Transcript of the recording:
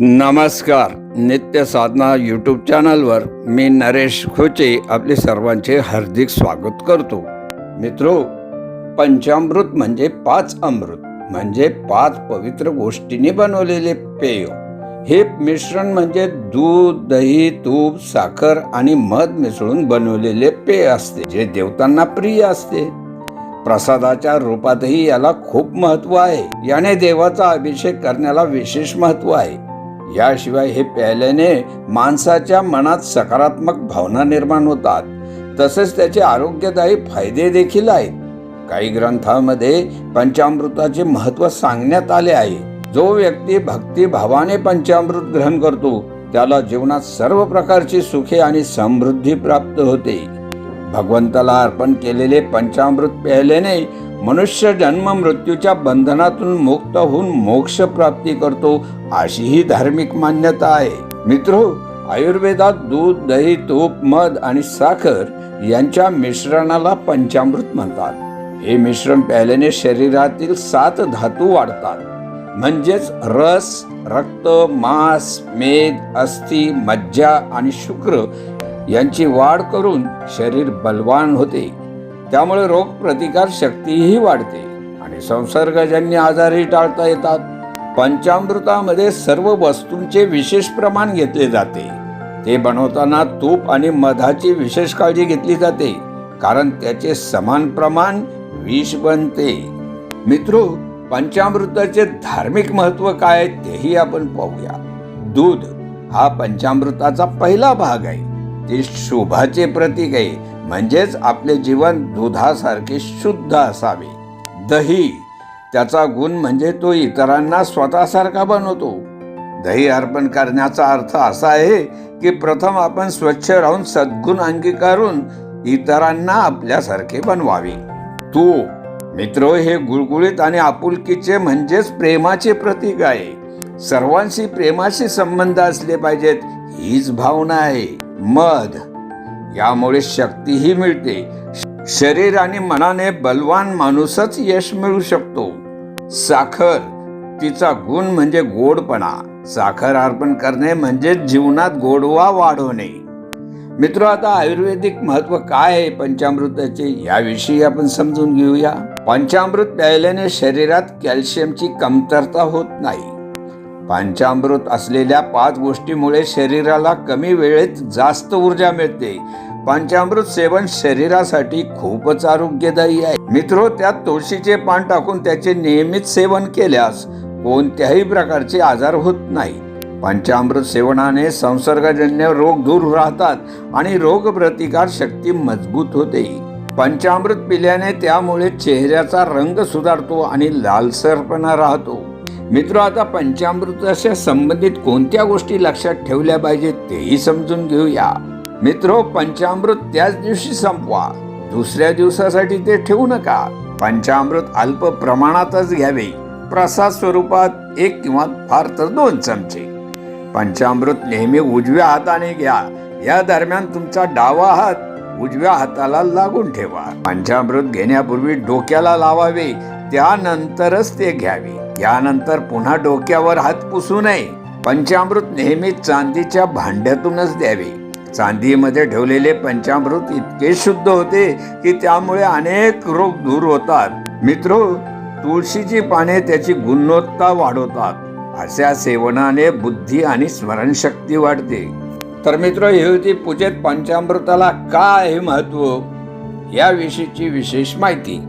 नमस्कार. नित्य साधना यूट्यूब चॅनलवर मी नरेश खोचे आपले सर्वांचे हार्दिक स्वागत करतो. मित्रो पंचामृत म्हणजे पाच अमृत म्हणजे पाच पवित्र गोष्टींनी बनवलेले पेय. हे मिश्रण म्हणजे दूध दही तूप साखर आणि मध मिसळून बनवलेले पेय असते जे देवतांना प्रिय असते. प्रसादाच्या रूपातही याला खूप महत्त्व आहे. याने देवाचा अभिषेक करण्याला विशेष महत्त्व आहे. याशिवाय हे प्यायल्याने माणसाच्या मनात सकारात्मक भावना निर्माण होतात. तसेच त्याचे आरोग्यदायी फायदे देखील आहेत. काही ग्रंथामध्ये पंचामृताचे महत्त्व सांगण्यात आले आहे. जो व्यक्ती भक्तिभावाने पंचामृत ग्रहण करतो त्याला जीवनात सर्व प्रकारची सुखे आणि समृद्धी प्राप्त होते. भगवंताला अर्पण केलेले पंचामृत प्यायल्याने मनुष्य जन्म मृत्यूच्या बंधनातून मुक्त होऊन मोक्ष प्राप्ती करतो अशी ही धार्मिक मान्यता आहे. मित्र आयुर्वेदात दूध दही तूप मध आणि साखर यांच्या मिश्रणाला पंचामृत म्हणतात. हे मिश्रण प्यायल्याने शरीरातील सात धातू वाढतात. म्हणजेच रस रक्त मांस मेद अस्थि मज्जा आणि शुक्र यांची वाढ करून शरीर बलवान होते. त्यामुळे रोग प्रतिकार शक्तीही वाढते आणि संसर्गजन्य आजारही टाळता येतात. पंचामृतामध्ये सर्व वस्तूंचे विशेष प्रमाण घेतले जाते. ते बनवताना तूप आणि मधाची विशेष काळजी घेतली जाते कारण त्याचे समान प्रमाण विष बनते. मित्रो पंचामृताचे धार्मिक महत्त्व काय आहे तेही आपण पाहूया. दूध हा पंचामृताचा पहिला भाग आहे. ती शुभाचे प्रतीक आहे. म्हणजेच आपले जीवन दुधासारखे शुद्ध असावे. दही त्याचा गुण म्हणजे तो इतरांना स्वतःसारखा बनवतो. दही अर्पण करण्याचा अर्थ असा आहे की प्रथम आपण स्वच्छ राहून सद्गुण अंगीकारून इतरांना आपल्यासारखे बनवावे. तू मित्र हे गुळगुळीत आणि आपुलकीचे म्हणजेच प्रेमाचे प्रतीक आहे. सर्वांशी प्रेमाशी संबंध असले पाहिजेत हीच भावना आहे. मध. यामुळे शक्तीही मिळते. शरीर आणि मनाने बलवान माणूसच यश मिळू शकतो. साखर. तिचा गुण म्हणजे गोडपणा. साखर अर्पण करणे म्हणजे जीवनात गोडवा वाढवणे. मित्र आता आयुर्वेदिक महत्त्व काय आहे? पंचामृताचे याविषयी आपण समजून घेऊया. पंचामृत प्यायल्याने शरीरात कॅल्शियमची कमतरता होत नाही. पंचामृत असलेल्या पाच गोष्टीमुळे शरीराला कमी वेळेत जास्त ऊर्जा मिळते. पंचामृत सेवन शरीरासाठी खूपच आरोग्यदायी आहे. मित्रो त्यात तुळशीचे पान टाकून त्याचे नियमित सेवन केल्यास कोणत्याही प्रकारचे आजार होत नाही पंचामृत सेवनाने संसर्गजन्य रोग दूर राहतात आणि रोग प्रतिकार शक्ती मजबूत होते. पंचामृत पिल्याने त्यामुळे चेहऱ्याचा रंग सुधारतो आणि लालसरपणा राहतो. मित्र आता पंचामृताशी संबंधित कोणत्या गोष्टी लक्षात ठेवल्या पाहिजेत तेही समजून घेऊया. मित्र पंचामृत त्याच दिवशी संपवा. दुसऱ्या दिवसासाठी ते ठेवू नका. पंचामृत अल्प प्रमाणातच घ्यावे. प्रसाद स्वरूपात एक किंवा फार तर दोन चमचे. पंचामृत नेहमी उजव्या हाताने घ्या. या दरम्यान तुमचा डावा हात उजव्या हाताला लागून ठेवा. पंचामृत घेण्यापूर्वी डोक्याला लावावे. त्यानंतरच ते घ्यावे. यानंतर पुन्हा डोक्यावर हात पुसू नये. पंचामृत नेहमी चांदीच्या भांड्यातूनच द्यावे. चांदीमध्ये ठेवलेले पंचामृत इतके शुद्ध होते की त्यामुळे अनेक रोग दूर होतात. मित्र तुळशीची पाने त्याची गुणवत्ता वाढवतात. अशा सेवनाने बुद्धी आणि स्मरणशक्ती वाढते. तर मित्र ही होती पूजेत पंचामृताला काय महत्त्व? याविषयीची विशेष माहिती.